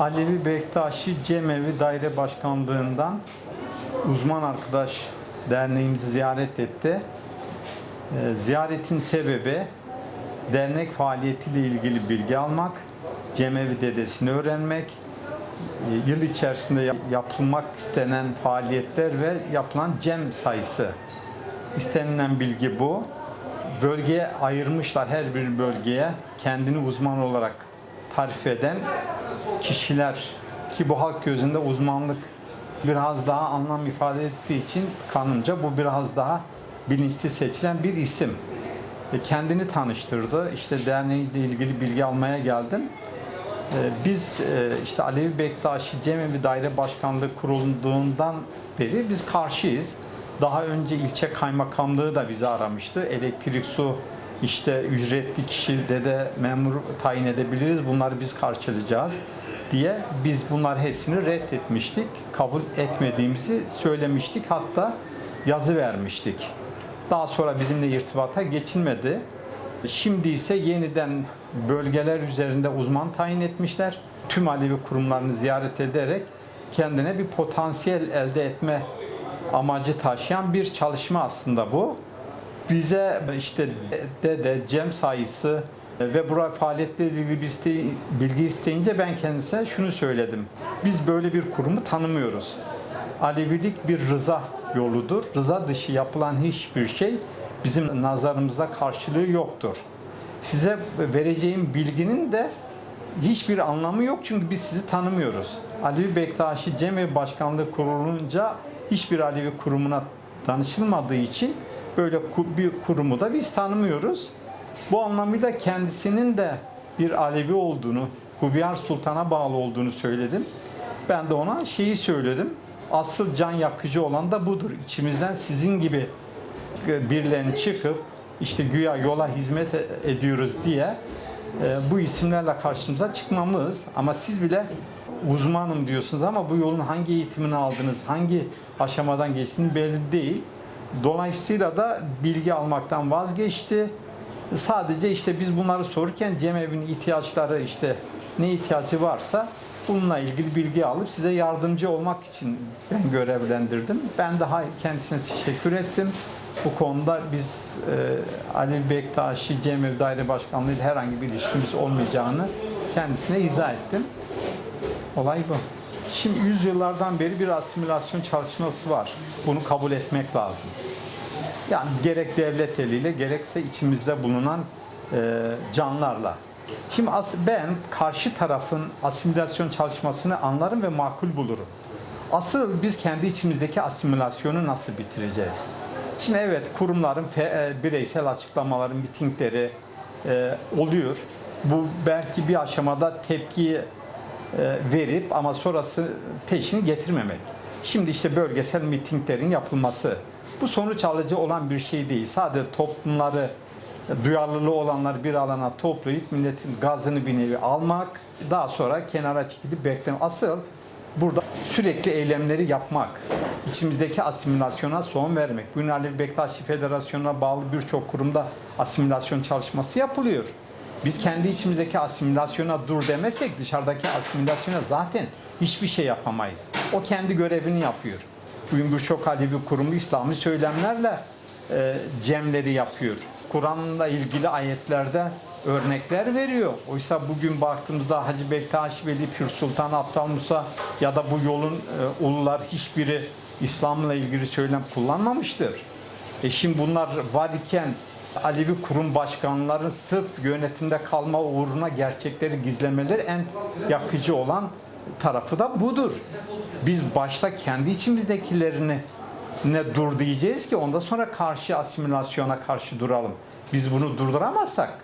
Alevi Bektaşi Cemevi Daire Başkanlığından uzman arkadaş derneğimizi ziyaret etti. Ee, Ziyaretin sebebi dernek faaliyetiyle ilgili bilgi almak, Cemevi dedesini öğrenmek, e, yıl içerisinde yap- yapılmak istenen faaliyetler ve yapılan cem sayısı. İstenilen bilgi bu. Bölgeye ayırmışlar her bir bölgeye kendini uzman olarak tarif eden kişiler ki bu halk gözünde uzmanlık biraz daha anlam ifade ettiği için kanımca bu biraz daha bilinçli seçilen bir isim. E, Kendini tanıştırdı. İşte derneğiyle ilgili bilgi almaya geldim. E, Biz e, işte Alevi Bektaşi Cemevi Daire Başkanlığı kurulduğundan beri biz karşıyız. Daha önce ilçe kaymakamlığı da bizi aramıştı. Elektrik, su, işte ücretli kişi de de memur tayin edebiliriz. Bunları biz karşılayacağız diye biz bunlar hepsini reddetmiştik. Kabul etmediğimizi söylemiştik. Hatta yazı vermiştik. Daha sonra bizimle irtibata geçilmedi. Şimdi ise yeniden bölgeler üzerinde uzman tayin etmişler. Tüm Alevi kurumlarını ziyaret ederek kendine bir potansiyel elde etme amacı taşıyan bir çalışma aslında bu. Bize işte dede, cem sayısı ve buraya faaliyetle ilgili bilgi isteyince ben kendisine şunu söyledim. Biz böyle bir kurumu tanımıyoruz. Alevilik bir rıza yoludur. Rıza dışı yapılan hiçbir şey bizim nazarımızda karşılığı yoktur. Size vereceğim bilginin de hiçbir anlamı yok çünkü biz sizi tanımıyoruz. Alevi Bektaşi Cemevi Başkanlığı kurulunca hiçbir Alevi kurumuna danışılmadığı için böyle bir kurumu da biz tanımıyoruz. Bu anlamıyla kendisinin de bir Alevi olduğunu, Hubiyar Sultan'a bağlı olduğunu söyledim. Ben de ona şeyi söyledim. Asıl can yakıcı olan da budur. İçimizden sizin gibi birilerinin çıkıp işte güya yola hizmet e- ediyoruz diye e, bu isimlerle karşımıza çıkmamız ama siz bile uzmanım diyorsunuz ama bu yolun hangi eğitimini aldınız, hangi aşamadan geçtiğini belli değil. Dolayısıyla da bilgi almaktan vazgeçti. Sadece işte biz bunları sorurken Cemev'in ihtiyaçları işte ne ihtiyacı varsa bununla ilgili bilgi alıp size yardımcı olmak için ben görevlendirdim. Ben daha kendisine teşekkür ettim. Bu konuda biz e, Ali Bektaşi Cemev Daire Başkanlığı ile herhangi bir ilişkimiz olmayacağını kendisine izah ettim. Olay bu. Şimdi yüzyıllardan beri bir asimilasyon çalışması var. Bunu kabul etmek lazım. Yani gerek devlet eliyle gerekse içimizde bulunan e, canlarla. Şimdi as- ben karşı tarafın asimilasyon çalışmasını anlarım ve makul bulurum. Asıl biz kendi içimizdeki asimilasyonu nasıl bitireceğiz? Şimdi evet kurumların e, bireysel açıklamaları, mitingleri e, oluyor. Bu belki bir aşamada tepki verip ama sonrası peşini getirmemek. Şimdi işte bölgesel mitinglerin yapılması. Bu sonuç alıcı olan bir şey değil. Sadece toplumları duyarlılığı olanları bir alana toplayıp milletin gazını bir nevi almak, daha sonra kenara çekilip beklemek. Asıl burada sürekli eylemleri yapmak, içimizdeki asimilasyona son vermek. Bugün Alevi Bektaşi Federasyonu'na bağlı birçok kurumda asimilasyon çalışması yapılıyor. Biz kendi içimizdeki asimilasyona dur demezsek dışarıdaki asimilasyona zaten hiçbir şey yapamayız. O kendi görevini yapıyor. Bugün birçok Alevi kurumu İslami söylemlerle e, cemleri yapıyor. Kur'an'la ilgili ayetlerde örnekler veriyor. Oysa bugün baktığımızda Hacı Bektaş Veli, Pir Sultan Aptal Musa ya da bu yolun e, ulular hiçbiri İslam'la ilgili söylem kullanmamıştır. E şimdi bunlar var iken Alevi kurum başkanları sırf yönetimde kalma uğruna gerçekleri gizlemeleri en yakıcı olan tarafı da budur. Biz başta kendi içimizdekilerini ne dur diyeceğiz ki ondan sonra karşı asimilasyona karşı duralım. Biz bunu durduramazsak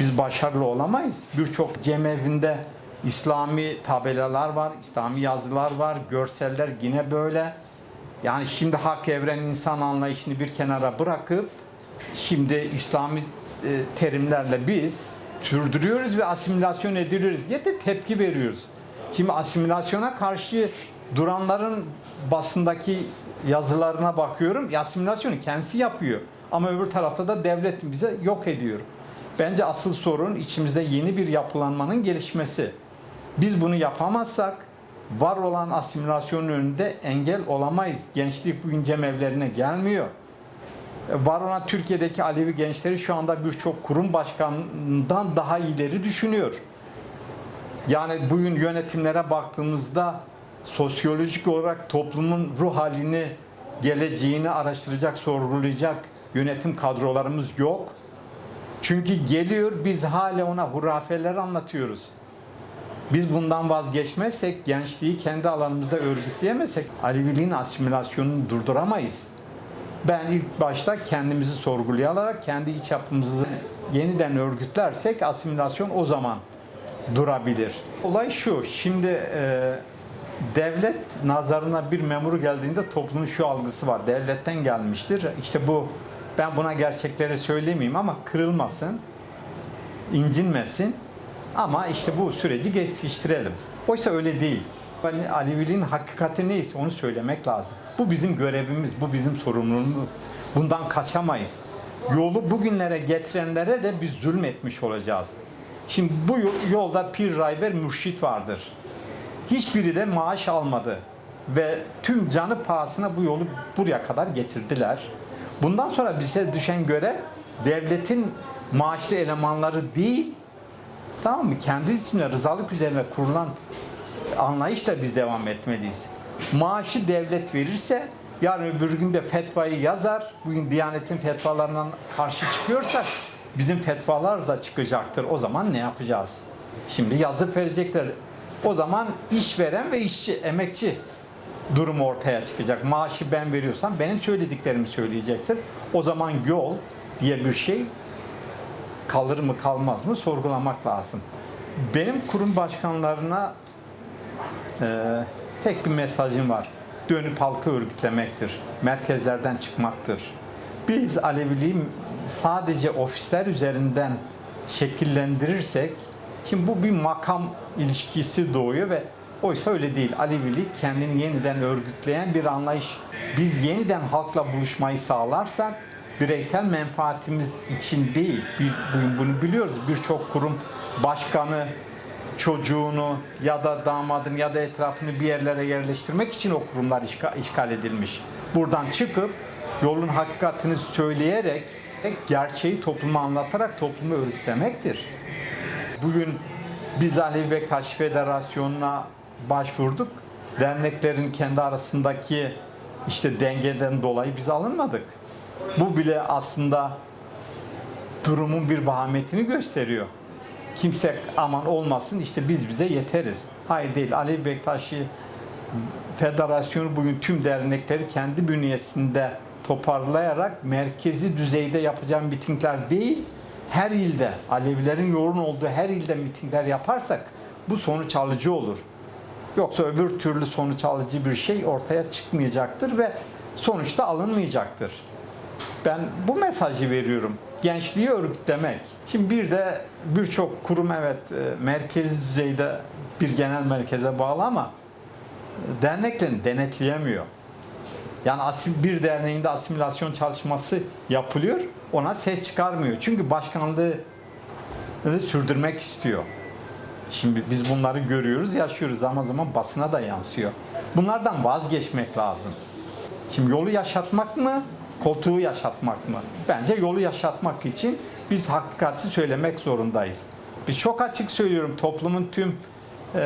biz başarılı olamayız. Birçok cemevinde İslami tabelalar var, İslami yazılar var, görseller yine böyle. Yani şimdi hak evren insan anlayışını bir kenara bırakıp şimdi İslami e, terimlerle biz sürdürüyoruz ve asimilasyon ediliyoruz diye de tepki veriyoruz. Şimdi asimilasyona karşı duranların basındaki yazılarına bakıyorum. Asimilasyonu kendisi yapıyor. Ama öbür tarafta da devlet bize yok ediyor. Bence asıl sorun içimizde yeni bir yapılanmanın gelişmesi. Biz bunu yapamazsak var olan asimilasyonun önünde engel olamayız. Gençlik bugün cemevlerine gelmiyor. Var olan Türkiye'deki Alevi gençleri şu anda birçok kurum başkanından daha ileri düşünüyor. Yani bugün yönetimlere baktığımızda sosyolojik olarak toplumun ruh halini, geleceğini araştıracak, sorgulayacak yönetim kadrolarımız yok. Çünkü geliyor biz hala ona hurafeler anlatıyoruz. Biz bundan vazgeçmezsek, gençliği kendi alanımızda örgütleyemezsek Aleviliğin asimilasyonunu durduramayız. Ben ilk başta kendimizi sorgulayarak kendi iç yapımızı yeniden örgütlersek asimilasyon o zaman durabilir. Olay şu, şimdi e, devlet nazarına bir memuru geldiğinde toplumun şu algısı var. Devletten gelmiştir. İşte bu, ben buna gerçekleri söylemeyeyim ama kırılmasın, incinmesin. Ama işte bu süreci geçiştirelim. Oysa öyle değil. Yani Aleviliğin hakikati neyse onu söylemek lazım. Bu bizim görevimiz, bu bizim sorumluluğumuz. Bundan kaçamayız. Yolu bugünlere getirenlere de biz zulmetmiş olacağız. Şimdi bu yo- yolda pir, rayber, mürşit vardır. Hiçbiri de maaş almadı. Ve tüm canı pahasına bu yolu buraya kadar getirdiler. Bundan sonra bize düşen görev devletin maaşlı elemanları değil, tamam mı? Kendi isimle rızalık üzerine kurulan anlayışla biz devam etmeliyiz. Maaşı devlet verirse yarın öbür gün de fetvayı yazar. Bugün Diyanet'in fetvalarından karşı çıkıyorsak bizim fetvalar da çıkacaktır. O zaman ne yapacağız? Şimdi yazıp verecekler. O zaman işveren ve işçi, emekçi durumu ortaya çıkacak. Maaşı ben veriyorsam benim söylediklerimi söyleyecektir. O zaman yol diye bir şey kalır mı kalmaz mı sorgulamak lazım. Benim kurum başkanlarına tek bir mesajım var. Dönüp halkı örgütlemektir. Merkezlerden çıkmaktır. Biz Aleviliği sadece ofisler üzerinden şekillendirirsek şimdi bu bir makam ilişkisi doğuyor ve oysa öyle değil. Alevilik kendini yeniden örgütleyen bir anlayış. Biz yeniden halkla buluşmayı sağlarsak bireysel menfaatimiz için değil. Bugün bunu biliyoruz. Birçok kurum başkanı çocuğunu ya da damadını ya da etrafını bir yerlere yerleştirmek için o kurumlar işga- işgal edilmiş. Buradan çıkıp yolun hakikatini söyleyerek gerçeği topluma anlatarak toplumu örgütlemektir. Bugün biz Alevi Bektaş Federasyonu'na başvurduk. Derneklerin kendi arasındaki işte dengeden dolayı biz alınmadık. Bu bile aslında durumun bir vahametini gösteriyor. Kimse aman olmasın işte biz bize yeteriz. Hayır değil. Alevi Bektaşi Federasyonu bugün tüm dernekleri kendi bünyesinde toparlayarak merkezi düzeyde yapacağım mitingler değil, her ilde Alevilerin yoğun olduğu her ilde mitingler yaparsak bu sonuç alıcı olur. Yoksa öbür türlü sonuç alıcı bir şey ortaya çıkmayacaktır ve sonuçta alınmayacaktır. Ben bu mesajı veriyorum. Gençliği örgütlemek. Şimdi bir de birçok kurum evet e, merkezi düzeyde bir genel merkeze bağlı ama derneklerini denetleyemiyor. Yani asim, bir derneğinde asimilasyon çalışması yapılıyor, ona ses çıkarmıyor. Çünkü başkanlığı sürdürmek istiyor. Şimdi biz bunları görüyoruz, yaşıyoruz. Zaman zaman basına da yansıyor. Bunlardan vazgeçmek lazım. Şimdi yolu yaşatmak mı, koltuğu yaşatmak mı? Bence yolu yaşatmak için biz hakikati söylemek zorundayız. Biz çok açık söylüyorum toplumun tüm e,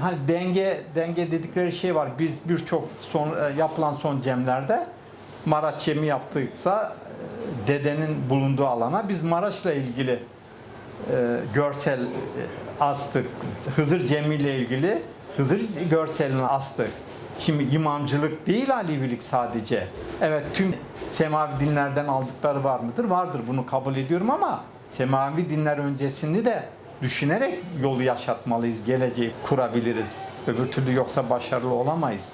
hani denge denge dedikleri şey var. Biz birçok son e, yapılan son cemlerde Maraş cemi yaptıksa e, dedenin bulunduğu alana biz Maraş'la ilgili e, görsel e, astık. Hızır Cemi ile ilgili Hızır görselini astık. İmamcılık değil Alevilik sadece. Evet tüm semavi dinlerden aldıkları var mıdır? Vardır bunu kabul ediyorum ama semavi dinler öncesini de düşünerek yolu yaşatmalıyız, geleceği kurabiliriz. Öbür türlü yoksa başarılı olamayız.